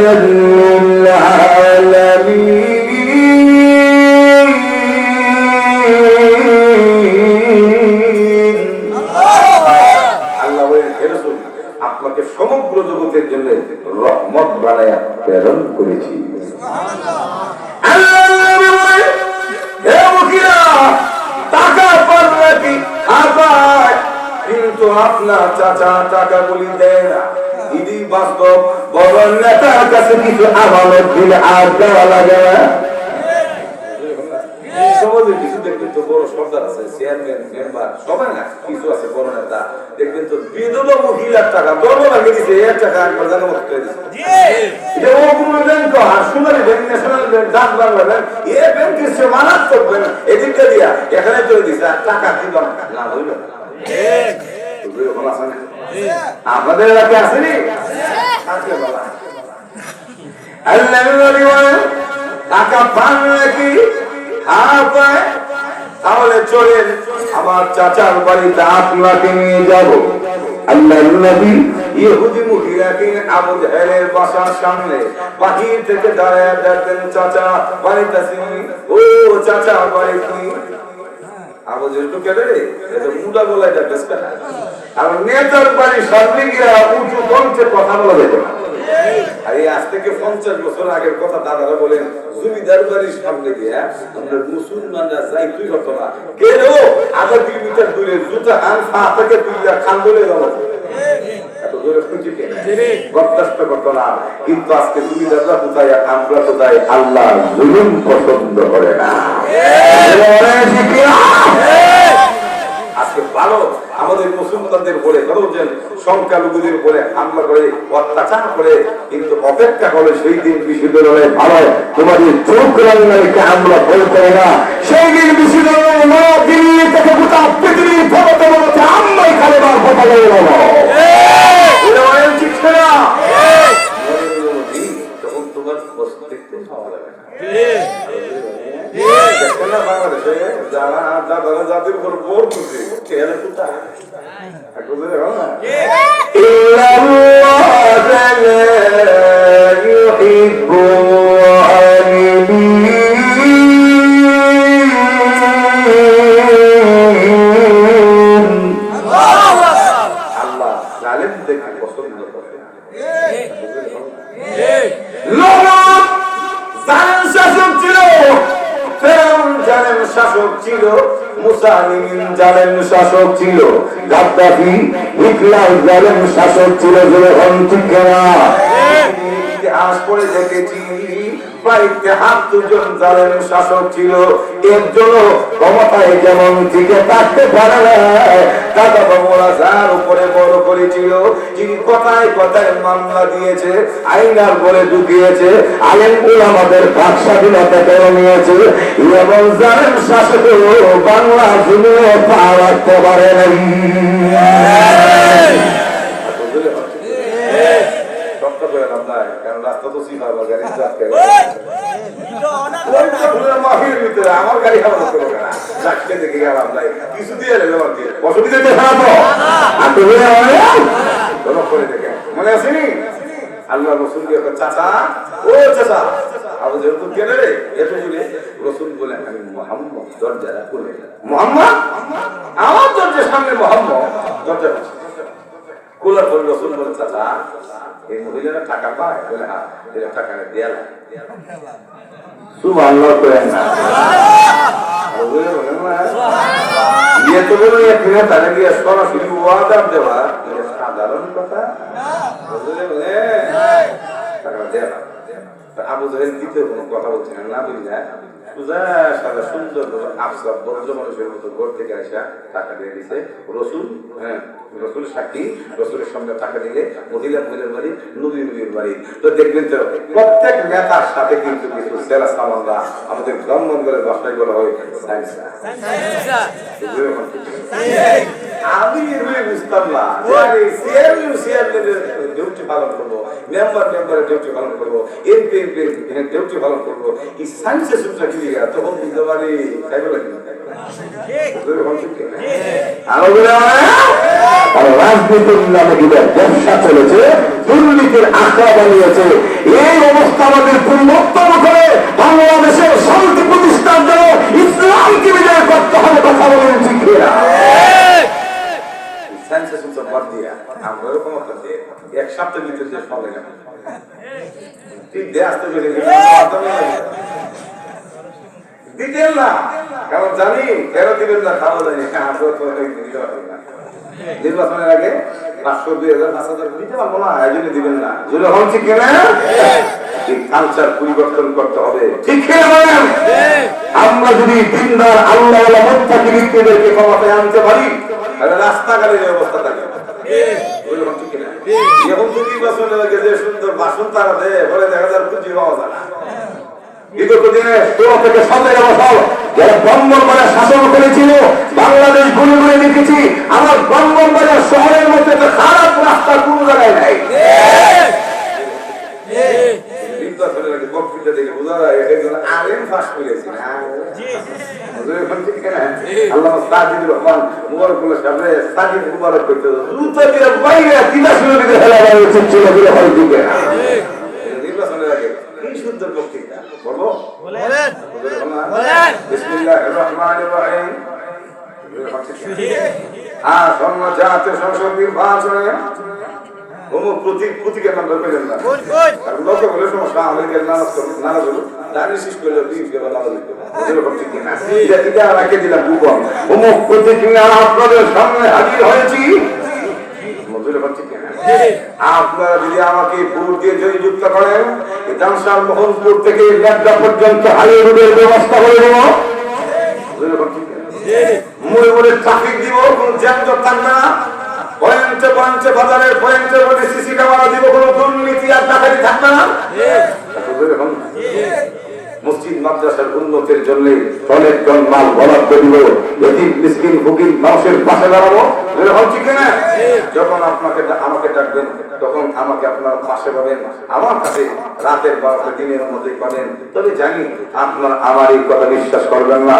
للعالمين কাছে কিছু আমানত দিলে আর দেওয়া লাগে না। সমাজে কিছু দেখবেন তো বড় সর্দার আছে চেয়ারম্যান মেম্বার সবাই না কিছু আছে বড় নেতা। দেখবেন তো বিধবা মহিলার টাকা দরবার লাগে দিছে এর টাকা একবার জানা মত করে দিছে। ও কোনো ব্যাংক আর সোনালী ব্যাংক ন্যাশনাল ব্যাংক ডাক বাংলা ব্যাংক এ ব্যাংকের সে মারাত্মক ব্যাংক। এদিকটা দিয়া এখানে চলে দিছে আর টাকা দিব না। না হইল না। আছে আপনাদের এলাকায় আসেনি তাহলে আমার চাচার বাড়িতে আপনাকে নিয়ে যাব। আল্লাহ আবু বাসার সামনে থেকে দাঁড়ায় চাচা বাড়িতে ও চাচা বাড়ি তুমি আর নেতার বাড়ি সামনে গিয়া উঁচু কণ্ঠে কথা বলা যেত না। আর এই আজ থেকে পঞ্চাশ বছর আগের কথা দাদারা বলেন জমিদার বাড়ির সামনে দিয়ে আমরা মুসলমানরা যাই তুই হতো না কেন আধা কিলোমিটার দূরে জুতা হান পা থেকে তুই খান বলে গেল কিন্তু আজকে জমিদাররা কোথায়? আমরা কোথায় আল্লাহ জুলুম পছন্দ করে না। আজকে ভালো। আমাদের মুসলমানদের বলে ধরো যে সংখ্যালঘুদের উপরে হামলা করে অত্যাচার করে কিন্তু অপেক্ষা করে সেই দিন বিশ্ববিদ্যালয়ে ভালো এই চোখ রান্নাকে আমরা বলতে না। সেই দিন বিশ্ববিদ্যালয়ে ন দিল্লি থেকে গোটা পৃথিবীর ভবতে ভবতে আমরাই কালেবার কথা বলে বলো ঠিক না বাংলাদেশে যারা উপর বোর বলে, ছিল মুসালিমিন জালেম শাসক ছিল গাদ্দাফি হিটলার জালেম শাসক ছিল যখন ঠিক না ইতিহাস পড়ে দেখেছি, বাড়িতে হাত দুজন শাসক ছিল। ক্ষমতায় যেমন টিকে থাকতে পারে আমাদের ভাগ স্বাধীনতা নিয়েছে। এবং শাসক বাংলা জমিয়ে পা রাখতে পারে ডক্টর করে লাভ নাই কারণ রাস্তা তো চিনা বা গাড়ি চাপ করে ওই ভিতরে আমার গাড়ি দেখে গেলাম নাই কিছু দিয়ে দিয়ে চাচা ও চাচা বলে আমি মোহাম্মদ দরজা খুলে মোহাম্মদ আমার সামনে মোহাম্মদ দরজা। খোলার পর বলে চাচা এই টাকা পায় বলে হ্যাঁ টাকা দেয়া লাগে সুবহানাল্লাহ করেন না। বুঝলে বলেন না তো বলো ইয়ে ফিরে তাহলে গিয়ে সরাসরি ওয়াদার দেওয়া। সাধারণ কথা বুঝলে বলে টাকা দেয়া না। তা আবু জাহেল দ্বিতীয় কোনো কথা বলছে না না সুজা সাদা সুন্দর ভদ্র মানুষের মতো ঘর থেকে আসা টাকা দিয়ে দিছে। রসুল হ্যাঁ রসুল সাক্ষী রসুলের সঙ্গে টাকা দিলে মহিলা মহিলার বাড়ি নবী নবীর বাড়ি। তো দেখবেন তো প্রত্যেক নেতার সাথে কিন্তু কিছু সেরা আমাদের ব্রাহ্মণগরের ভাষায় বলা হয় এই ব্যবসা চলেছে? দুর্নীতির আখড়া বানিয়েছে। এই অবস্থা আমাদের পরিবর্তন করে বাংলাদেশের শান্তি প্রতিষ্ঠার জন্য ইসলামকে বিজয় করতে হবে, কথা বলেন ঠিক সেন্সেশন বাদ দিয়া আমরা দিয়ে এক সপ্তাহের ভিতরে ঠিক দিয়ে আসতে পেরে দিতেন না। কারণ জানি কেন দিবেন না জানি আমরা তো দিতে পারবেন না নির্বাচনের আগে পাঁচশো দুই হাজার পাঁচ হাজার দিতে পারব না জন্য দিবেন না। যদি হন ঠিক এই কালচার পরিবর্তন করতে হবে। ঠিক আমরা যদি দিনদার আল্লাহ ক্ষমতায় আনতে পারি অবস্থা থাকে। ওইরকম ঠিক? এখন আগে যে সুন্দর ভাষণ তারা দেয় বলে দেখা যায় খুঁজে পাওয়া যায় না। বিগত দিনে ষোলো থেকে সতেরো বছর যারা ব্রাহ্মণবাজার শাসন করেছিল বাংলাদেশ গুলি গুলি দেখেছি আমার ব্রাহ্মণবাজার শহরের মধ্যে তো খারাপ রাস্তা কোনো জায়গায় নাই। বক্তৃতা দেখে বোঝা যায় এটা একজন আলেম ফাঁস করেছি। এখন ঠিক কিনা? আল্লামা সাজিদুর রহমান মুবারকুল্লাহ সাহেব সাজিদ মুবারক করতে উত্তর দিয়ে বাইরে তিতাস নদীতে ফেলা দেওয়া উচিত ছিল বলে হয় ঠিক নির্বাচনের আগে কি সুন্দর বক্তৃতা? বলব? বলেন? বলেন। বিসমিল্লাহির রহমানির রহিম? আসন্ন জাতীয় সংসদ নির্বাচনে অমুক প্রতীক না। লোকে বলে সমস্যা করব হলো। দাঁড়িয়ে শেষ করলে গেল অমুক প্রতিক্রিয়া আপনাদের সামনে হাজির হয়েছি? আপনারা যদি আমাকে ভোট দিয়ে জয়যুক্ত করেন এই মোহনপুর থেকে নেটটা পর্যন্ত হাইওয়ে রোডের ব্যবস্থা করে দেব। মজুর এখন ঠিক না। মুড়ে মুড়ে ট্রাফিক দিব কোন জ্যামজট থাকবে না। পয়েন্টে পয়েন্টে বাজারের পয়েন্টে মধ্যে সিসি ক্যামেরা দিব, কোনো দুর্নীতি আর ডাকাতি থাকবে না। আমার কাছে রাতের বারোটা জানি আপনার আমার এই কথা বিশ্বাস করবেন না।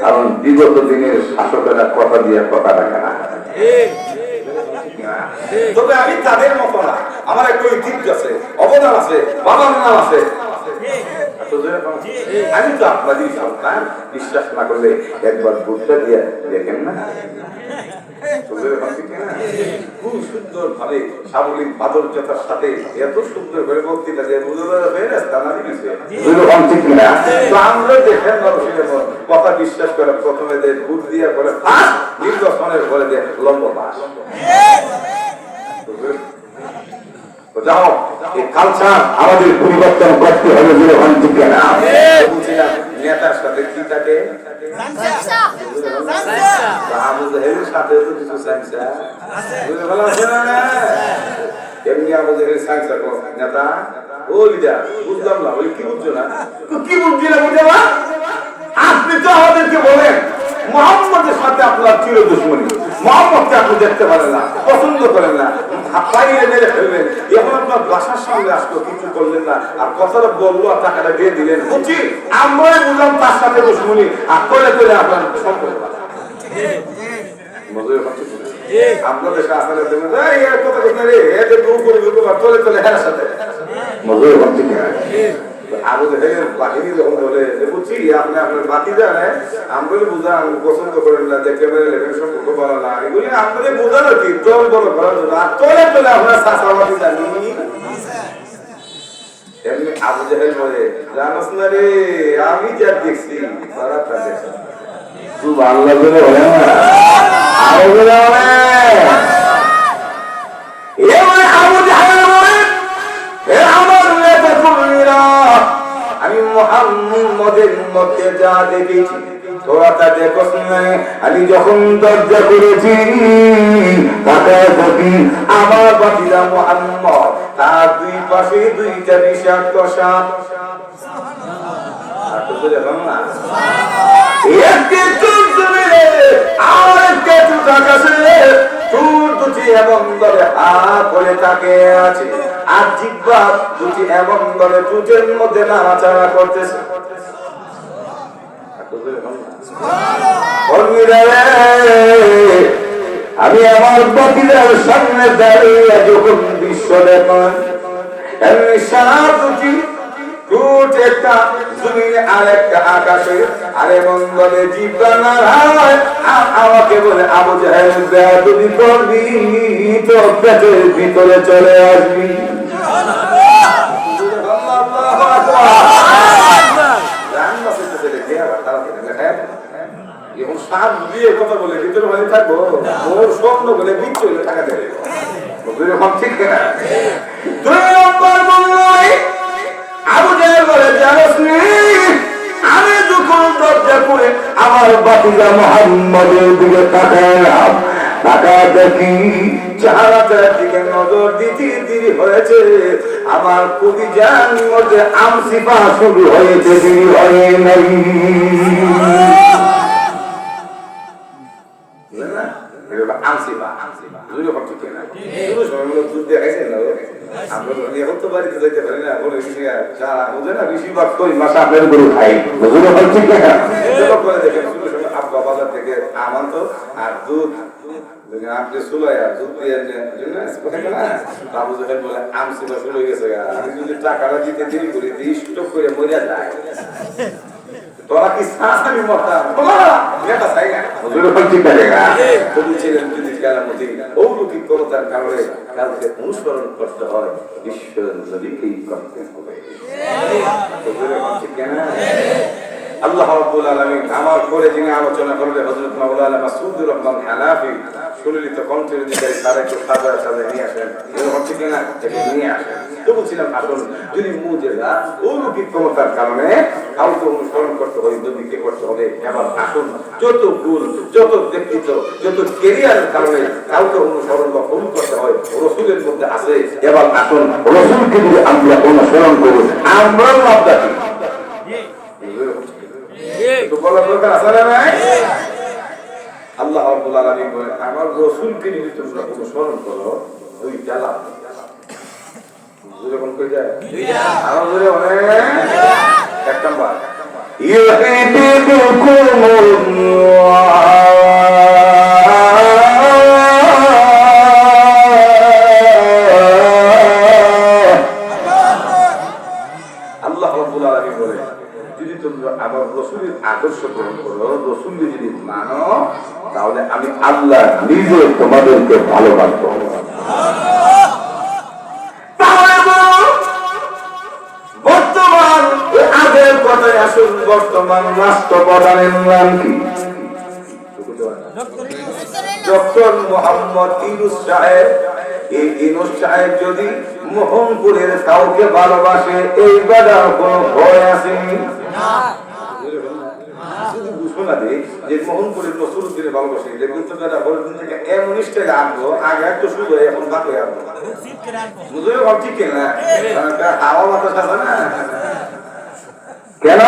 কারণ বিগত দিনের শাসকেরা কথা দিয়ে কথা রাখে না। তবে আমি তাদের মতো না। আমার একটা ঐতিহ্য আছে, অবদান আছে, বাবার নাম আছে। আমি তো আপনারই সন্তান, বিশ্বাস না করলে একবার ভোটটা দিয়ে দেখেন না। খুব সুন্দর ভাবে সাবলীল মাদকতার সাথে এত সুন্দর করে বক্তৃতা দিয়ে বুঝে ফেরেস্তা না দিয়েছে এরকম ঠিক না তো আমরা দেখেন কথা বিশ্বাস করে প্রথমে দেয় ভোট দিয়া করে নির্বাচনের পরে দেয় লম্ব পাস যাও এই কালচার আমাদের পরিবর্তন করতে হবে নেতার সাথে কি থাকে? সাথে তো কিছু সাইন্সা বুঝতে ভালো আছে না এমনি আবু জাহেলের সাইন্স নেতা ও লিডার বুঝলাম না ওই কি বুঝছ না কি বুঝছি না বুঝে না আপনি তো আমাদেরকে বলেন মোহাম্মদের সাথে আপনার চির দুশ্মনী আপনি দেখতে পারেন না, পছন্দ করেন না। আর কথাটা বলল আর দিলেন। বুঝছি আমরাই বুঝলাম তার সাথে দুশ্মনী। আপনার দেশে আসলে দেবেন কথা রে সাথে। ঠিক না আবু বাহিনী যখন বলে বুঝছি আপনি আপনার বাতি জানে আমরা বুঝান পছন্দ করেন না যে ক্যামেরা লেভেল সম্পর্ক বলা না। এগুলি আপনাদের বোঝানো কি? জল বড় করার জন্য। আর তোলে তোলে আপনার চাষাবাদি জানি এমনি আবু জাহেল বলে জানোস না রে আমি যা দেখছি তারা তা দেখছি না। আরও বলে মধ্যে যা দেখেছি দেখোস আমি যখন দরজা করেছি তাকে দেখি আমার মোহাম্মদ, তার দুই পাশে দুইটা বিষাক্ত সাপ। আর? একটি দুটি করে তাকে আছে। আর জিব্বা ভাবে চুটের মধ্যে নাড়াচাড়া করতেছে আর তো বুঝে পারো না? কর্মীরা রে, আমি আমার বাতিদার সামনে দাঁড়িয়ে যখন বিশ্ব দেখান এমনি সারা দুটি একটা জমিনে আর একটা আকাশে আরে মঙ্গলে জীবনা হয় আর আমাকে বলে আবু জাহেল বেয়াদবি করবি তো পেটের ভিতরে চলে আসবি। সাপ দিয়ে কথা বলে ভিতরে মানে থাকব ওর স্বপ্ন বলে বিচ্ছ হইলে টাকা দেবে এরকম ঠিক না? দুই নম্বর বললাই আবু জাহেল বলে জানোস আমি যখন দরজা করে আমার বাতিজা মোহাম্মদের দিকে তাকালাম তাকা দেখি চেহারাটার দিকে নজর দিতে দেরি হয়েছে। আমার কবিজার মধ্যে আমসিপা শুরু হয়েছে দেরি হয় নাই। আনসিবা। দুই রকম ঠিক না? সময় মনে হয় দুধ দেখাইছেন না ও? আমরা এখন তো বাড়িতে যাইতে পারি না, বলে ঋষি আর যারা না, বেশিরভাগ তো এই আপনার গরু খাই হুজুর এখন ঠিক না করে দেখেন, শুরু আব্বা বাজার থেকে আমান তো, আর দুধ, আপনি চুলায় দুধ দিয়ে? বাবু যখন বলে আমসিবা হয়ে গেছে আমি যদি টাকাটা দিতে দেরি করি, দিয়ে স্টক করে মরিয়া যায়। তোরা কি সাসানি মরতাম? তোরা, এটা চাই না। হুজুর এখন ঠিক তুমি ছিলেন যদি কেরামতি অলৌকিকতার কারণে কালকে অনুসরণ করতে হয় বিশ্ব নবীকেই করতে হবে হুজুরের কথা ঠিক না? করবে আসল যত গুণ যত ব্যক্তিত্ব যত কেরিয়ারের কারণে কাউকে অনুসরণ বা ফোন করতে হয়, রসুলের মধ্যে আছে। এবার আসুন, রসুলকে যদি আমরা অনুসরণ করি আমরা লাভ আল্লাহ আমার রাসূলকে যদি তোমরা কোনো স্মরণ করো ওই জ্বালা যখন কই যায় আমার বলে অনেক এক নাম্বার। ভালোবাসবো তাহলে বর্তমান এ আগের কথায় আসুন, বর্তমান রাষ্ট্র নাম কি? মোহাম্মদ এই যদি ভালোবাসে, এই বেড়ার কোন ভয় আসেনি ঘোষণা দিই যে মোহনপুরের নসরুদ্দিনে ভালোবাসে দেখবেন তো বেড়া ভোরের দিন থেকে এমন স্টাইলে আনব, আগে একটু শুরু এখন বাক হয়ে আনব। বুঝলে ভাব, ঠিক না হাওয়া বাতাস আছে না? কেন?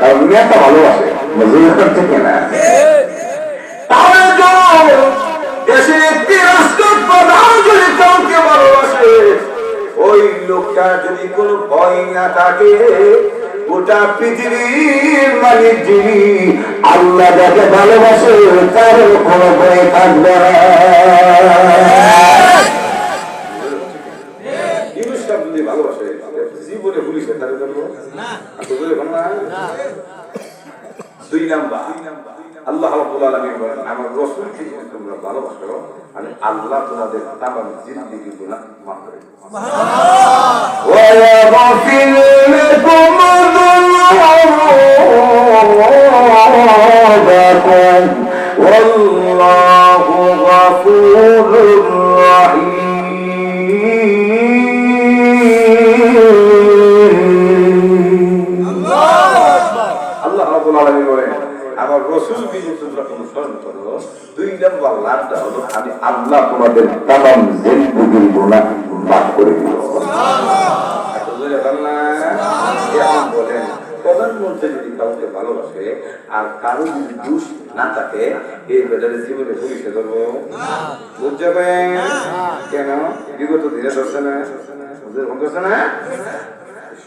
কারণ মেয়েটা ভালোবাসে মজুরি করছে কেনা? তাহলে ওই লোকটা যদি কোনো ভয় না থাকে গোটা পৃথিবীর মালিক যিনি আল্লাহ যাকে ভালোবাসে তার কোনো ভয় থাকবে। ভালোবাসে জীবনে পুলিশে দুই নাম্বার। আল্লাহ রাব্বুল আলামিন বলেন আমার রাসূলকে যদি তোমরা ভালোবাসো আমি আল্লাহ তোমাদের তামাম জিন্দেগি গুনাহ মাফ করে দেব ويغفر لكم ذنوبكم والله غفور رحيم লাভটা হলো আমি আল্লাহ তোমাদের তাম জিন্দগির গুনাহ মাফ করে ভালোবাসে আর কারও যদি না থাকে এই জীবনে কেন? বিগত দিনে ধরছে না। করছে না?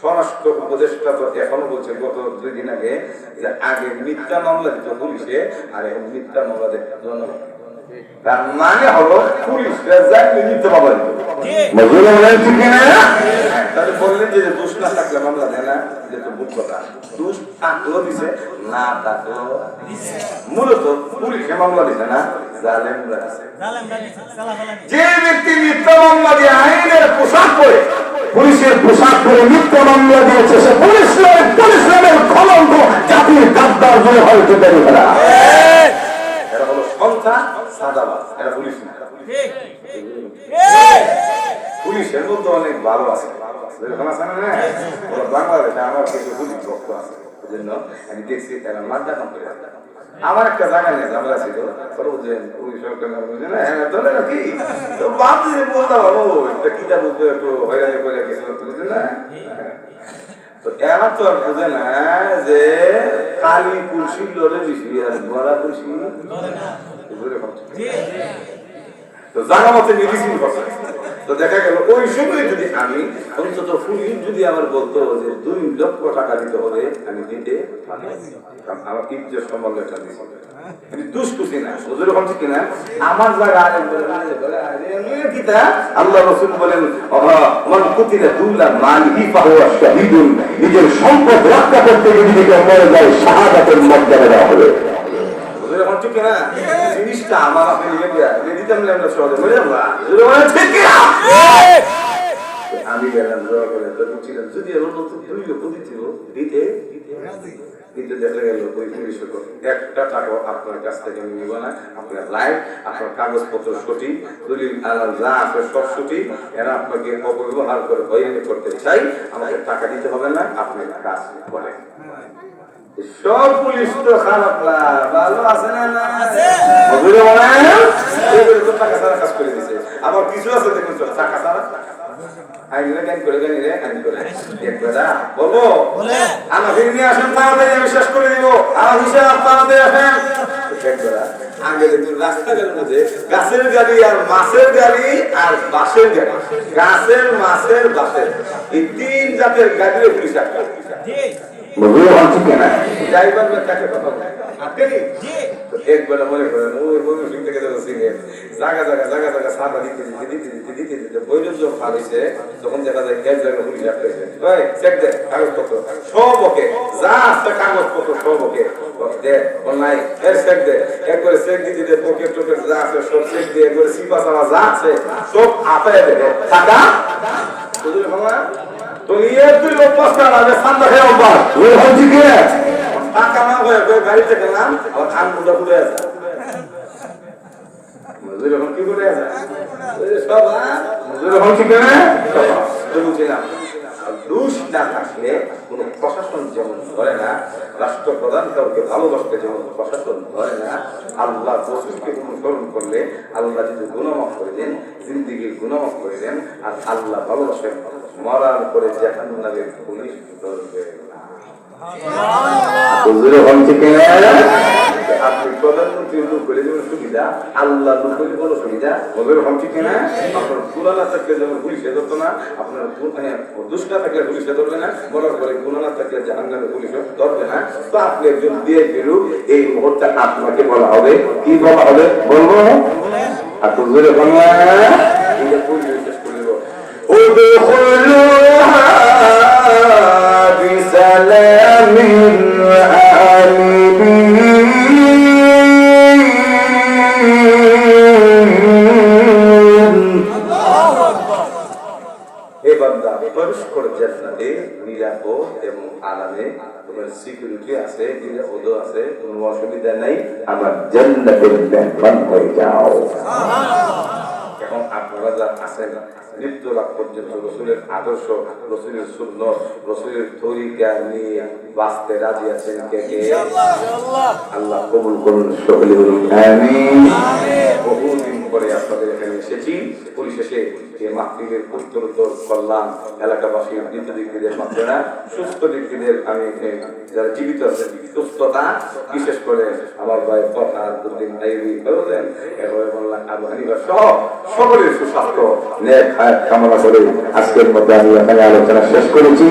স্বরাষ্ট্র উপদেষ্টা তো এখনও বলছে, গত দুই দিন আগে যে আগে মিথ্যা মামলা দিত পুলিশে, আর এখন মিথ্যা মামলা জনগণ তার মানে হলো পুলিশ যায় নিতে পাবেন মজুরি বলেন ঠিক না তাহলে বললেন যে দোষ না থাকলে মামলা দেয় না যে তো বুক কথা। দোষ থাকলেও দিছে না থাকলেও মূলত পুলিশে মামলা দিছে না জালেমরা দিছে। যে ব্যক্তি মিথ্যা মামলা দিয়ে আইনের পোশাক পরে পুলিশের পোশাক পরে মিথ্যা মামলা দিয়েছে সে পুলিশ নয় পুলিশ নামের কলঙ্ক জাতির গাদ্দার বলে হয়তো বেড়ে ফেলা এটা হলো পুলিশের মধ্যে অনেক ভালো আছে। বাংলাদেশে আমার কিছু পুলিশ আমি দেখছি আমার একটা জায়গা নেই আমরা ছিল। বলো যে, পুলিশ হ্যাঁ না কি তো বাপ যে বলতে পারব একটা কিতাব বুঝতে একটু হয়রানি করে কিছু বুঝে না? তো এরা তো আর বুঝে না যে কালী কুলসি লড়ে বেশি আর গোড়া কুলসি? তো জানা মতে মেডিসিন কথা তো দেখা গেল ওই সময় যদি আমি অন্তত পুলিশ যদি আমার বলতো যে দুই লক্ষ টাকা দিতে হবে আমি দিতে আমার ইজ্জত সম্বন্ধে এটা দিছি আমি দুষ্কুচি না হুজুর এখন ঠিক না আমার জায়গা আলেম বলে আরে বলে আরে আমি কিতা আল্লাহ রাসূল বলেন নিজের সম্পদ রক্ষা করতে গিয়ে মরে যায় শাহাদাতের মর্যাদা দেওয়া হবে। ঠিক না জিনিসটা আমার আপনি নিয়ে গিয়া দিতাম না আমরা সহজে বুঝে যাবা ঠিক না? আমি গেলাম দোয়া করে তো বুঝছিলাম যদি দিতে দেখা গেল ওই পুলিশ একটা টাকা আপনার কাছ থেকে আমি নিব না আপনার লাইফ আপনার কাগজপত্র সঠিক দলিল আলাল যা আছে সব সঠিক। এরা আপনাকে অপব্যবহার করে হয়রানি করতে চাই আমাকে টাকা দিতে হবে না আপনি কাজ করেন। সব পুলিশ তো খারাপ না ভালো আছে না না? হুজুরে বলেন এগুলো তো টাকা ছাড়া কাজ করে দিছে। আবার কিছু আছে দেখুন টাকা গাছের গাড়ি আর মাছের গাড়ি আর বাসের গাড়ি। গাছের মাছের বাসের এই তিন জাতের গাড়ির পুলিশ একটা মজুরি হন ড্রাইভার বা কাকে কথা বলে। আপনি তো একবার মনে করেন ওই ময়ূর সিং থেকে যখন সিংহে। জায়গা জায়গা জায়গা জায়গা সাদা দিতে দিতে দিতে দিতে দিতে দিতে বৈরব যখন পার হয়েছে তখন দেখা যায় এক জায়গায় পুলিশ আটকেছে ওই চেক দে কাগজপত্র। সব ওকে যা আছে কাগজপত্র সব ওকে। দে অনলাইন এর চেক দে। একবারে চেক দিতে দিতে পকেট টোকেট যা আছে সব চেক দিয়ে একবারে সিপা যা আছে সব আতায় দেবে টাকা বুঝলি বাবা তো নিয়ে তুই লোক পাঁচটা সান্দা খেয়ে অভ্যাস। না টাকা না হয়ে কই গাড়িতে গেলাম আবার ধান মুটা ফুলে আছে। মজুরি এখন কি করে আছে? সব হ্যাঁ? এখন ঠিক না তো বুঝলাম। আর দোষ না থাকলে কোন প্রশাসন যেমন ধরে না রাষ্ট্রপ্রধান কাউকে ভালোবাসতে যেমন প্রশাসন ধরে না আল্লাহ রসুলকে অনুসরণ করলে আল্লাহ যদি গুণমাফ করে দেন জিন্দিগির গুণমাফ করে দেন আর আল্লাহ ভালোবাসেন মরার পরে যেখান লাগে পুলিশ ধরবে। না মজুরি হন ঠিক না আপনি প্রধানমন্ত্রী লোক করে যেমন সুবিধা? আল্লাহ লোক করে কোনো সুবিধা? ওদের রকম ঠিক না আপনার পুরানা থাকলে যেমন পুলিশে ধরতো না আপনার দুষ্টা থাকলে পুলিশে ধরবে না মরার পরে পুরানা থাকলে জাহান নামে পুলিশে ধরবে না। তো আপনি একজন দিয়ে বেরু এই মুহূর্তে আপনাকে বলা হবে। কি বলা হবে? বলব? আর বাংলা নিরাপদ এবং আরামে তোমার সিকিউরিটি আছে নিরাপদ আছে কোনো অসুবিধা নাই। আমার জান্নাতের মেহমান হয়ে যাও। আপনারা আছেন মৃত্যু লাভ পর্যন্ত রসুলের আদর্শ রসুলের শূন্য রসুলের তরিকা নিয়ে বাঁচতে রাজি আছেন কে কে? আল্লাহ কবুল করুন সকলে বহুদিন পরে আপনাদের এখানে এসেছি। পরিশেষে যে মাতৃদের উত্তরোত্তর কল্যাণ, এলাকাবাসী মৃত ব্যক্তিদের মাত্র না সুস্থ ব্যক্তিদের, আমি যারা জীবিত আছেন, সুস্থতা, বিশেষ করে আমার ভাই কথা দুদিন আইবি বললেন আবু হানিফা সহ সকলের সুস্বাস্থ্য হায়াত কামনা করে আজকের মতো আমি এখানে আলোচনা শেষ করেছি।